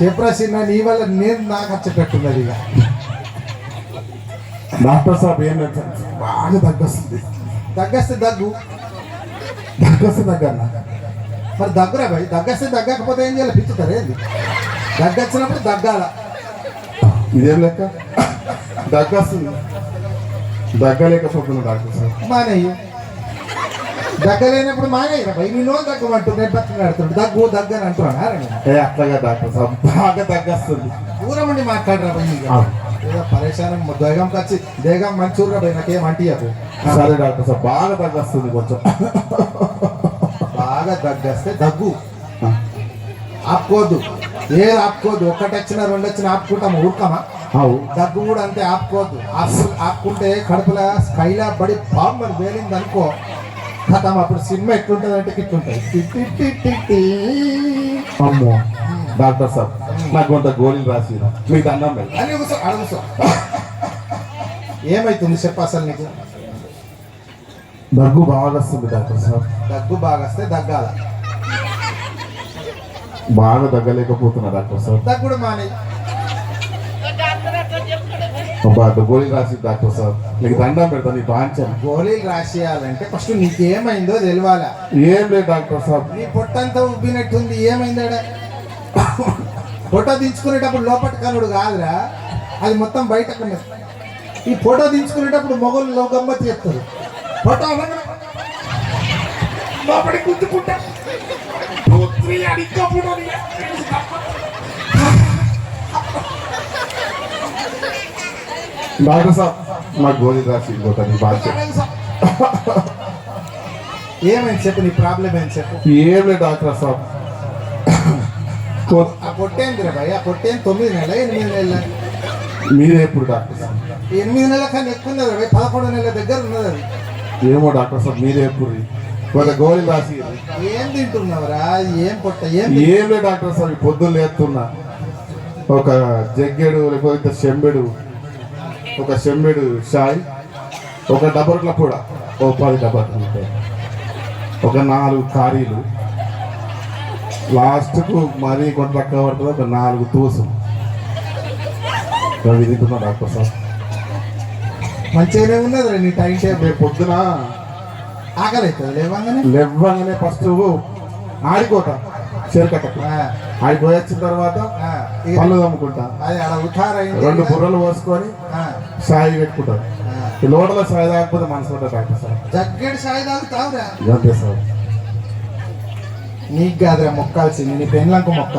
చెప్పరా చిన్న నీ వల్ల నేను నాకు వచ్చేటట్టున్నది ఇక. డాక్టర్ సాబ్ ఏం. బాగా తగ్గొస్తుంది దగ్గస్తే దగ్గు. తగ్గొస్తుంది దగ్గర మరి దగ్గర భయ్ దగ్గస్తే దగ్గకపోతే ఏం చేయాలి? పిచ్చుతారు ఏంది? దగ్గొచ్చినప్పుడు దగ్గాల? ఇదేం లెక్క? దగ్గొస్తుంది. దగ్గలేకపోతున్నా డాక్టర్ సాబ్. మానేయ్యి దగ్గలేనప్పుడు మానేయ్యరా భయ్ నీ నోరు దగ్గమంటూ నేను బతుకుని ఆడుతుండు దగ్గు దగ్గు అని అంటున్నాను నేను. ఏ అట్లాగా బాగా తగ్గొస్తుంది దూరం ఉండి మాట్లాడరా భయ్. ఏదో పరేషానం దేగంకి వచ్చి దేగం మంచూరుగా భయ్ నాకేం అంటియకు సరే డాక్టర్ సాబ్ బాగా తగ్గొస్తుంది కొంచెం. బాగా దగ్గేస్తే దగ్గు. ఆపుకోవద్దు ఏది ఆపుకోవద్దు ఒకటి వచ్చినా రెండు వచ్చినా ఆపుకుంటాము? ఊరుకమా? అవు దగ్గు కూడా అంతే ఆపుకోవద్దు ఆపు ఆపుకుంటే కడుపులో స్కైలా పడి బాంబు అని వేలింది అనుకో కథం అప్పుడు సినిమా ఎట్లుంటుంది అంటే ఇట్లుంటుంది. అమ్మో డాక్టర్ సాబ్ నాకు కొంత గోళీలు రాసి మీకు పెడతా. అని కూర్చో ఏమైతుంది చెప్పు అసలు నీకు? దగ్గు బాగా వస్తుంది డాక్టర్ సాబ్. దగ్గు బాగా వస్తే దగ్గాల? బాగా దగ్గలేకపోతున్నా డాక్టర్ సాబ్. దగ్గు కూడా మానే అబ్బా గోళీలు రాసి డాక్టర్ సాబ్ మీకు దండం పెడతాను నీ బాంచాను గోళీలు రాసేయాలంటే ఫస్ట్ నీకేమైందో తెలియాలా ఏం లేదు డాక్టర్ సాబ్ నీ పొట్టంతా ఉబ్బినట్టుంది ఏమైందాడ ఫోటో దించుకునేటప్పుడు లోపటి కనుడు కాదురా. అది మొత్తం బయట ఈ ఫోటో దించుకునేటప్పుడు మొగలు లో గమ్మతి చెప్తారు. ఫోటో అనగానే లోపడి డాక్టర్ సాబ్ నాకు గోళీలు రాసి నీ బాంచాను ఏమైంది చెప్పు నీ ప్రాబ్లం ఏంటి చెప్పు. ఏం లేదు డాక్టర్ సాబ్ ఆ పొట్టేందిరా భయ్ ఆ పొట్టేం తొమ్మిది నెలల ఎనిమిది నెలల? మీరే ఎప్పుడు డాక్టర్ సాబ్ ఎనిమిది నెలల కన్నా ఎక్కువ ఉన్నది భయ్ పదకొండు నెలల దగ్గర ఉన్నది. ఏమో డాక్టర్ సాబ్ మీరే ఎప్పుడు కొంత గోళీలు రాసి ఏం తింటున్నావురా? ఏం పొట్ట ఏం ఏం లేదు డాక్టర్ సాబ్ పొద్దున్న లేస్తున్నా. ఒక జగ్గెడు లేకపోతే చెంబెడు ఒక చెంబెడు షాయ్ ఒక డబర్ల కూడా ఓ పది ఉంటాయి. ఒక నాలుగు కారీలు లాస్ట్కు మరీ కొంత తక్కువ పడుతుంది ఒక నాలుగు తూసు. తింటున్నా డాక్టర్ సాబ్ మంచిగానే ఉన్నది నీ టైం టేబుల్ రేపు పొద్దున? ఆకలి అవుతుంది లేవంగానే లెవ్వగానే ఫస్ట్ ఆడికోట. ఆడిపోయి వచ్చిన తర్వాత పళ్ళు తమ్ముకుంటా రెండు బుర్రలు పోసుకొని ఆ, సాయి. ఈ లోటలో సాయి తాగకపోతే మనసు డాక్టర్ సార్ జగ్గెడు సాయి తాగుతావురా ఇదంతే సార్ నీకు కాదురా మొక్కాల్సింది. నీ పెళ్ళంకు మొక్కాలి.